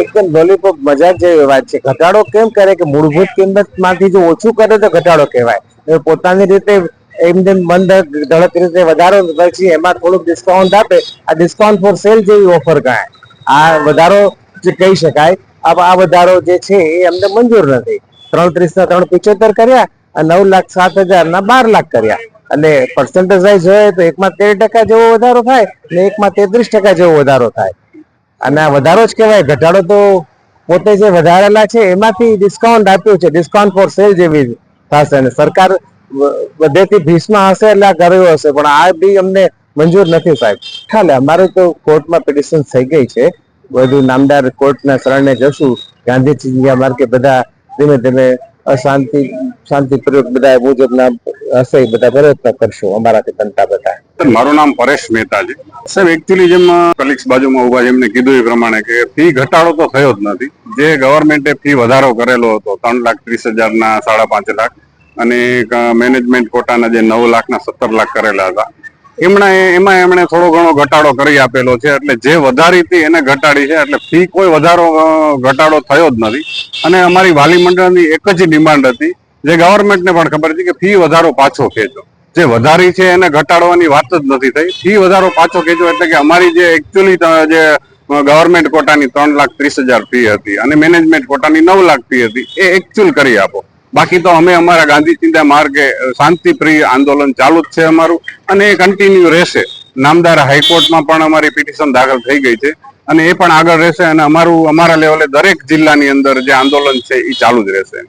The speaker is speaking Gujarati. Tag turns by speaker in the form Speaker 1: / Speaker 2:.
Speaker 1: એકદમ લોલીપોપ મજાક જેવી વાત છે. ઘટાડો કેમ કરે કે મૂળભૂત કિંમતમાંથી જો ઓછું કરે તો ઘટાડો કહેવાય. પોતાની રીતે એમને મન ધડક રીતે વધારો પછી એમાં થોડુંક ડિસ્કાઉન્ટ આપે. આ ડિસ્કાઉન્ટ ફોર સેલ જેવી ઓફર ગણાય આ વધારો જે કહી શકાય. આ વધારો જે છે એ અમને મંજૂર નથી. ત્રણ ત્રીસ ના ત્રણ પિચોતેર કર્યા અને નવ લાખ સાત હજાર ના બાર લાખ કર્યા. અને પર્સન્ટેજ વાઇઝ જોઈએ તો એકમાં તેર ટકા જેવો વધારો થાય અને એકમાં તેત્રીસ ટકા જેવો વધારો થાય. અને વધારો જ કહેવાય. ઘટાડો તો પોતે જે વધારેલા છે, એમાંથી ડિસ્કાઉન્ટ આપ્યું છે. ડિસ્કાઉન્ટ ફોર સેલ જેવી થશે અને સરકાર બધેથી ભીસમાં હશે એટલે આ કર્યું હશે. પણ આ બી અમને મંજૂર નથી સાહેબ. ખાલે અમારે તો કોર્ટમાં પિટિશન થઈ ગઈ છે. બધું નામદાર કોર્ટના શરણે જશું. ગાંધી માર્કે બધા ધીમે ધીમે અશાંતિ શાંતિપૂર્વક બધા મુજબના હશે બધા પ્રયત્ન કરશું. અમારાથી બનતા બધા.
Speaker 2: મારું નામ પરેશ મહેતા છે. સાહેબ એકચ્યુઅલી જેમ કલિક્સ બાજુમાં ઊભા છે, એમને કીધું એ પ્રમાણે કે ફી ઘટાડો તો થયો જ નથી. જે ગવર્મેન્ટે ફી વધારો કરેલો હતો, ત્રણ લાખ ત્રીસ હજારના સાડા પાંચ લાખ, અને મેનેજમેન્ટ કોટાના જે નવ લાખના સત્તર લાખ કરેલા હતા. એમણે, એમાં એમણે થોડો ઘણો ઘટાડો કરી આપેલો છે, એટલે જે વધારી હતી એને ઘટાડી છે, એટલે ફી કોઈ વધારો ઘટાડો થયો જ નથી. અને અમારી વાલી મંડળની એક જ ડિમાન્ડ હતી, જે ગવર્મેન્ટને પણ ખબર હતી કે ફી વધારો પાછો ખેંચો. જે વધારી છે એને ઘટાડવાની વાત જ નથી થઈ. ફી વધારો પાછો ખેંચો એટલે કે અમારી જે એકચ્યુઅલી જે ગવર્મેન્ટ કોટાની ત્રણ લાખ ત્રીસ હજાર ફી હતી અને મેનેજમેન્ટ કોટાની નવ લાખ ફી હતી. એ એકચ્યુઅલ કરી આપો. બાકી તો અમે અમારા ગાંધી ચિંતા માર્ગે શાંતિપ્રિય આંદોલન ચાલુ જ છે અમારું અને એ કન્ટિન્યુ રહેશે. નામદાર હાઈકોર્ટમાં પણ અમારી પિટિશન દાખલ થઈ ગઈ છે અને એ પણ આગળ રહેશે અને અમારું, અમારા લેવલે દરેક જિલ્લાની અંદર જે આંદોલન છે એ ચાલુ જ રહેશે.